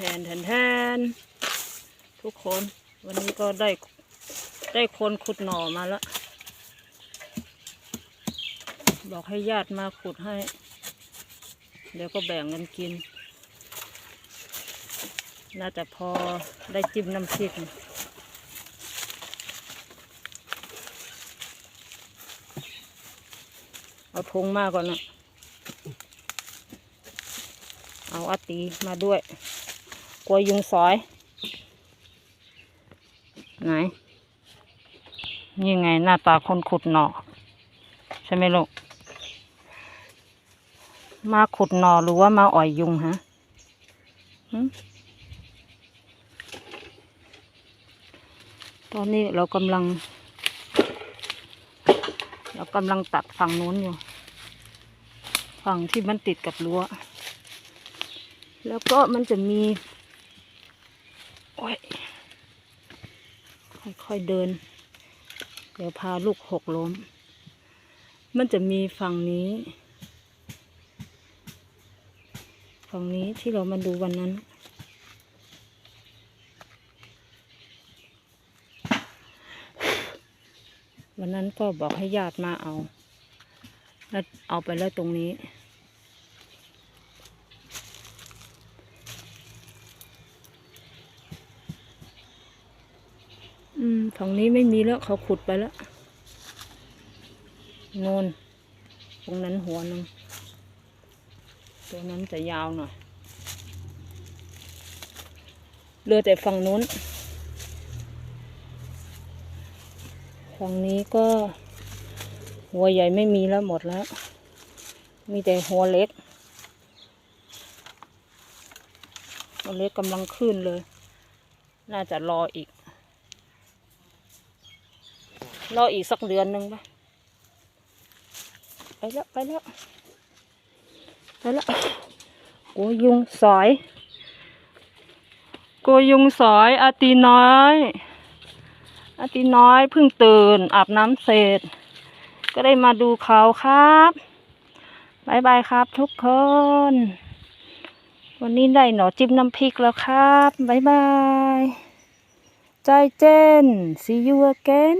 ทนแทนแทนทุกคน วันนี้ก็ได้ได้คนขุดหน่อมาแล้วบอกให้ญาติมาขุดให้ เดี๋ยวก็แบ่งกันกิน น่าจะพอได้จิ้มน้ำพริกเอาทงมาก่อนนะเอาอาตีมาด้วย ลัวยุงสอย ไหนนี่ไงหน้าตาคนขุดหน่อใช่ไหมลูก มาขุดหน่อหรือว่ามาอ่อยยุงฮะตอนนี้เรากำลัง เรากำลังตัดฝั่งนู้นอยู่ ฝั่งที่มันติดกับรั้ว แล้วก็มันจะมี โอ้ยค่อยๆเดิน เดี๋ยวพาลูกหกล้ม มันจะมีฝั่งนี้ ฝั่งนี้ที่เรามาดูวันนั้น วันนั้นก็บอกให้ญาติมาเอา แล้วเอาไปแล้วตรงนี้ อืมฝั่งนี้ไม่มีแล้ว เขาขุดไปแล้วโนนตรงนั้นหัวหนึงตัวนั้นจะยาวหน่อยเหลือแต่ฝั่งนู้น ฝั่งนี้ก็ หัวใหญ่ไม่มีแล้วหมดแล้ว มีแต่หัวเล็ก หัวเล็กกำลังขึ้นเลย น่าจะรออีก รออีกสักเดือนหนึ่งปะไปแล้ว ไปแล้ว ไปแล้วกลัวยุงสอยกลัวยุงสอยอาตีน้อยอาตีน้อยเพิ่งตื่นอาบน้ำเสร็จ ก็ได้มาดูเขาครับบายบายครับทุกคน วันนี้ได้หน่อจิ้มน้ำพริกแล้วครับบายบายใจเจน see you again